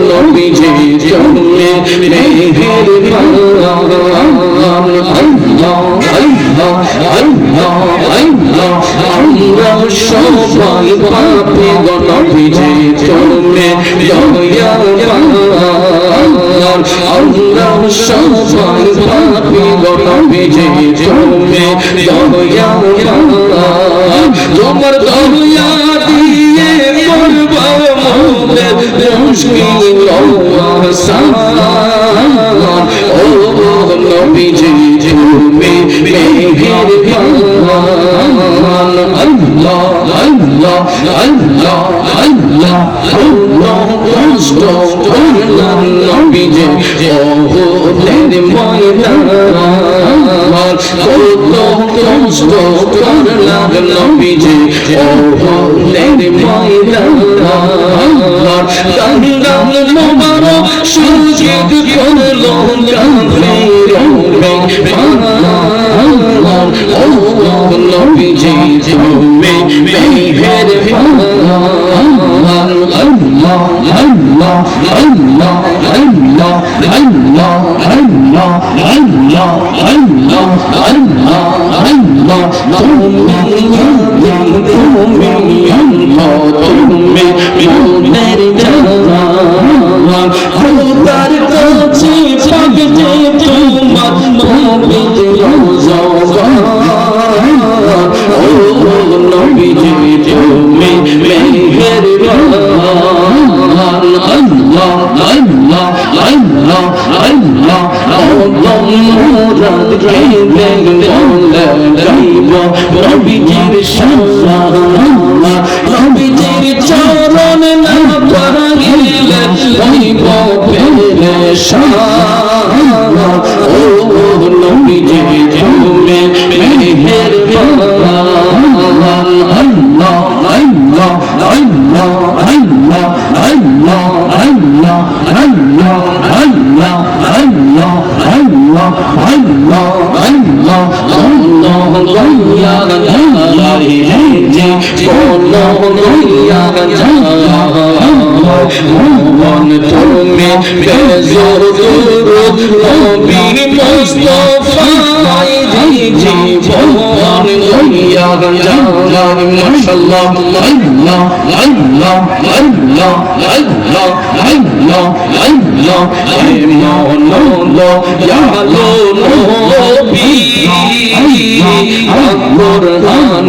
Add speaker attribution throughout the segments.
Speaker 1: নবীজি তুমি মেহের আমরা সবাই পাপি গণবিজে তুমি দয়াল আমরা সবাই পাপি ইল্লাল্লাহ সাল্লাল্লাহ ও নবীজি তুমি মেহের ভগবান আল্লাহ আল্লাহ আল্লাহ আল্লাহ আল্লাহ কষ্ট করলাম নবীজি কান্দাম মোবারক সুজিত করল কাফির ও নবী যে তুমি মেহের আল্লাহ আল্লাহ আল্লাহ আল্লাহ আল্লাহ আল্লাহ আল্লাহ আল্লাহ আল্লাহ আল্লাহ তুমি তুমি চরণ না পড়িলে হইব পেলে শাহ দুনিয়া আল্লাহ যে কোন দুনিয়া আল্লাহ মন তুমি বেজোর নবী মুস্তাফা জীবন দুনিয়া আল্লাহ মাশাআল্লাহ আল্লাহ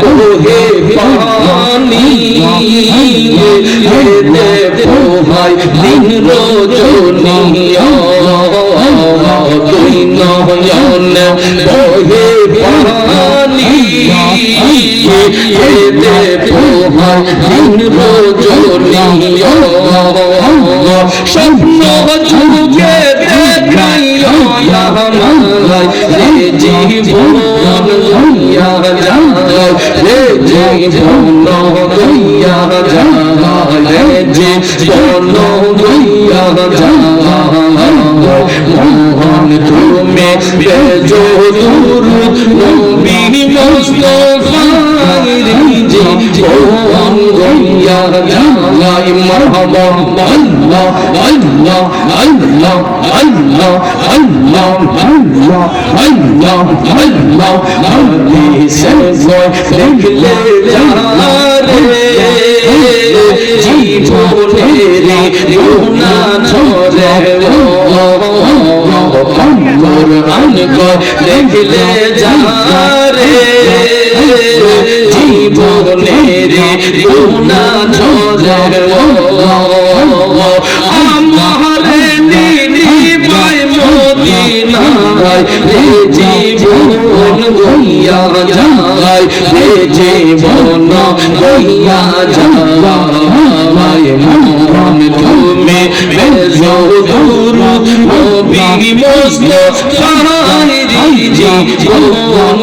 Speaker 1: কোহে পানি ভাই দিন রোজনিয়া তুই নয়ন কোহে পানি দে ভাই দিন রোজনিয়া জীবন লইয়া যায় রে জীবন লইয়া যায় রে জীবন লইয়া যায় মোহন তুমি বেজো দূর নবী يا الله مرحبا الله الله الله الله الله الله الله الله ربي سلوي رجلي জীবনের রুনা ধরে অঙ্গর অঙ্গ দেখলে যারে যারে জীবনের গুণা ঝরে আমার দিদি পাই মদিনায় রে জীবন গইয়া যায় রে জীবন গইয়া যায় মন তুমি বেজো দূর بی مزد فران دیجی قرآن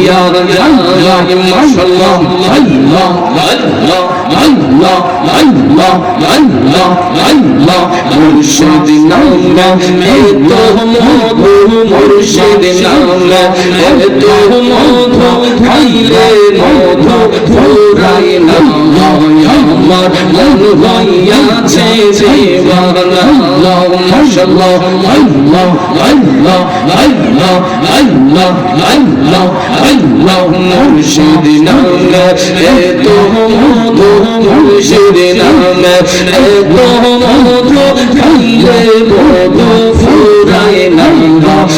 Speaker 1: یا اللہ ماشاءاللہ اللہ اللہ اللہ اللہ اللہ اللہ مرشد نام اے تو مدد মুর্শিদ নামে এত মধু খাইলে মধু ফুরাই না আমার মন হইয়াছে জীবনা। মাশাআল্লাহ আল্লাহ আল্লাহ আল্লাহ আল্লাহ আল্লাহ আল্লাহ মুর্শিদ নামে এত মধু, মুর্শিদ নামে এত মধু খাইলে মধু ফুরায় না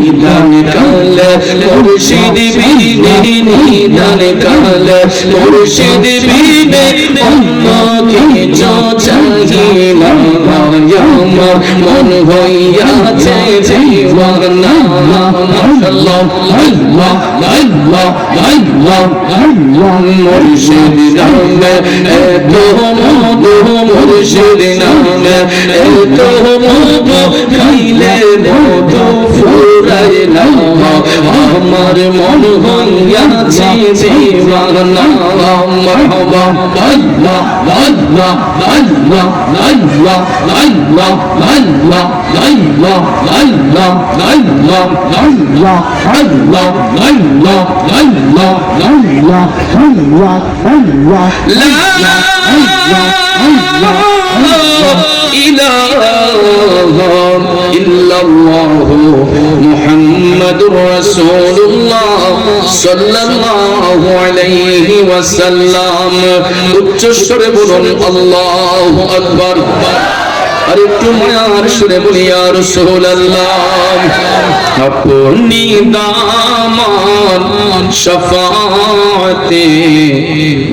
Speaker 1: নিদান কালে, মুর্শিদ বিনে নিদান কালে, মুর্শিদ বিনে অন্য কিছু চাহি না আমার মন হইয়াছে জীবনা আল্লাহ আল্লাহ আল্লাহ আল্লাহ আল্লাহ, মুর্শিদ নামে, এত মধু মুর্শিদ নামে, এত মধু খাইলে মধু না আমার মন হইয়াছে জীবনা মারহাবা আল্লাহ আল্লাহ আল্লাহ আল্লাহ আল্লাহ আল্লাহ আল্লাহ আল্লাহ আল্লাহ আল্লাহ আল্লাহ আল্লাহ আল্লাহ আল্লাহ আল্লাহ লা إله إلا বলুন, আল্লাহ আকবর। আর একটু মায়ার সুরে বলি আর সোল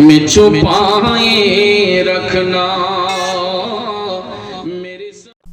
Speaker 1: মিছু পায়ে রখনা।